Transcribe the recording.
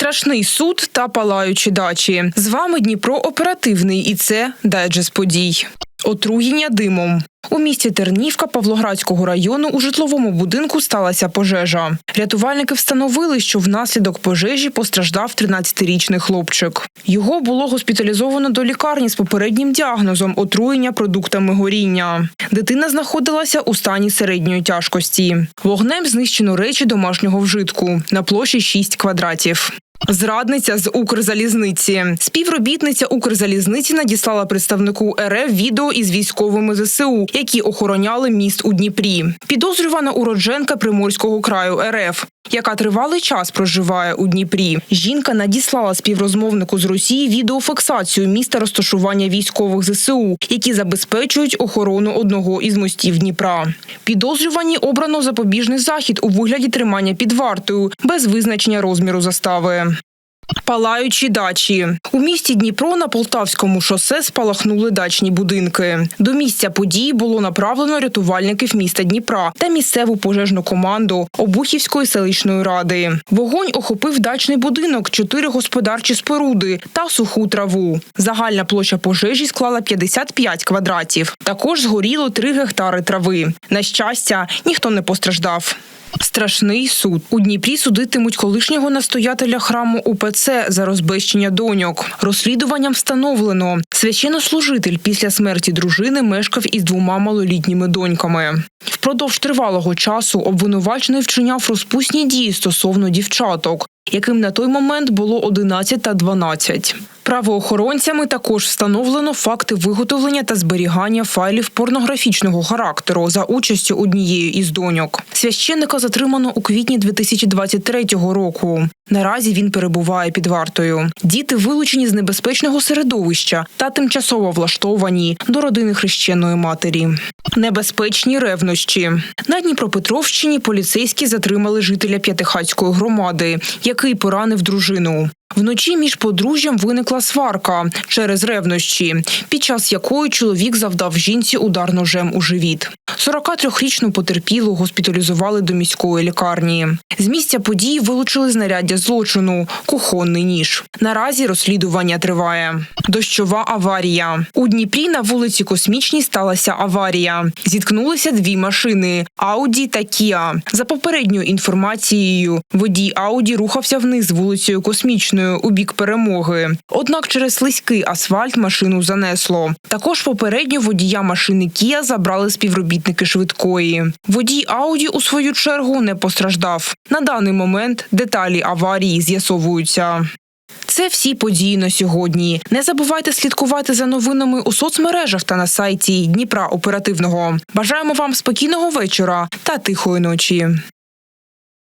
Страшний суд та палаючі дачі. З вами Дніпро оперативний, і це дайджест подій. Отруєння димом. У місті Тернівка Павлоградського району у житловому будинку сталася пожежа. Рятувальники встановили, що внаслідок пожежі постраждав 13-річний хлопчик. Його було госпіталізовано до лікарні з попереднім діагнозом отруєння продуктами горіння. Дитина знаходилася у стані середньої тяжкості. Вогнем знищено речі домашнього вжитку на площі 6 квадратів. Зрадниця з Укрзалізниці. Співробітниця Укрзалізниці надіслала представнику РФ відео із військовими ЗСУ, які охороняли міст у Дніпрі. Підозрювана уродженка Приморського краю РФ, яка тривалий час проживає у Дніпрі. Жінка надіслала співрозмовнику з Росії відеофіксацію міста розташування військових ЗСУ, які забезпечують охорону одного із мостів Дніпра. Підозрювані обрано запобіжний захід у вигляді тримання під вартою без визначення розміру застави. Палаючі дачі у місті Дніпро на Полтавському шосе спалахнули дачні будинки. До місця події було направлено рятувальників міста Дніпра та місцеву пожежну команду Обухівської селищної ради. Вогонь охопив дачний будинок, чотири господарчі споруди та суху траву. Загальна площа пожежі склала 55 квадратів. Також згоріло 3 гектари трави. На щастя, ніхто не постраждав. Страшний суд у Дніпрі судитимуть колишнього настоятеля храму УПЦ за розбещення доньок. Розслідуванням встановлено священнослужитель після смерті дружини мешкав із двома малолітніми доньками. Впродовж тривалого часу обвинувачений вчиняв розпусні дії стосовно дівчаток, яким на той момент було 11 та 12. Правоохоронцями також встановлено факти виготовлення та зберігання файлів порнографічного характеру за участю однієї із доньок. Священника затримано у квітні 2023 року. Наразі він перебуває під вартою. Діти вилучені з небезпечного середовища та тимчасово влаштовані до родини хрещеної матері. Небезпечні ревнощі на Дніпропетровщині поліцейські затримали жителя П'ятихатської громади, який поранив дружину. Вночі між подружжям виникла сварка через ревнощі, під час якої чоловік завдав жінці удар ножем у живіт. 43-річну потерпілу госпіталізували до міської лікарні. З місця події вилучили знаряддя злочину кухонний ніж. Наразі розслідування триває. Дощова аварія у Дніпрі на вулиці Космічній сталася аварія. Зіткнулися дві машини Ауді та Кіа. За попередньою інформацією, водій Ауді рухався вниз вулицею Космічною у бік перемоги. Однак через слизький асфальт машину занесло. Також попередньо водія машини Кія забрали співробітники швидкої. Водій Ауді у свою чергу не постраждав. На даний момент деталі аварії з'ясовуються. Це всі події на сьогодні. Не забувайте слідкувати за новинами у соцмережах та на сайті Дніпра Оперативного. Бажаємо вам спокійного вечора та тихої ночі.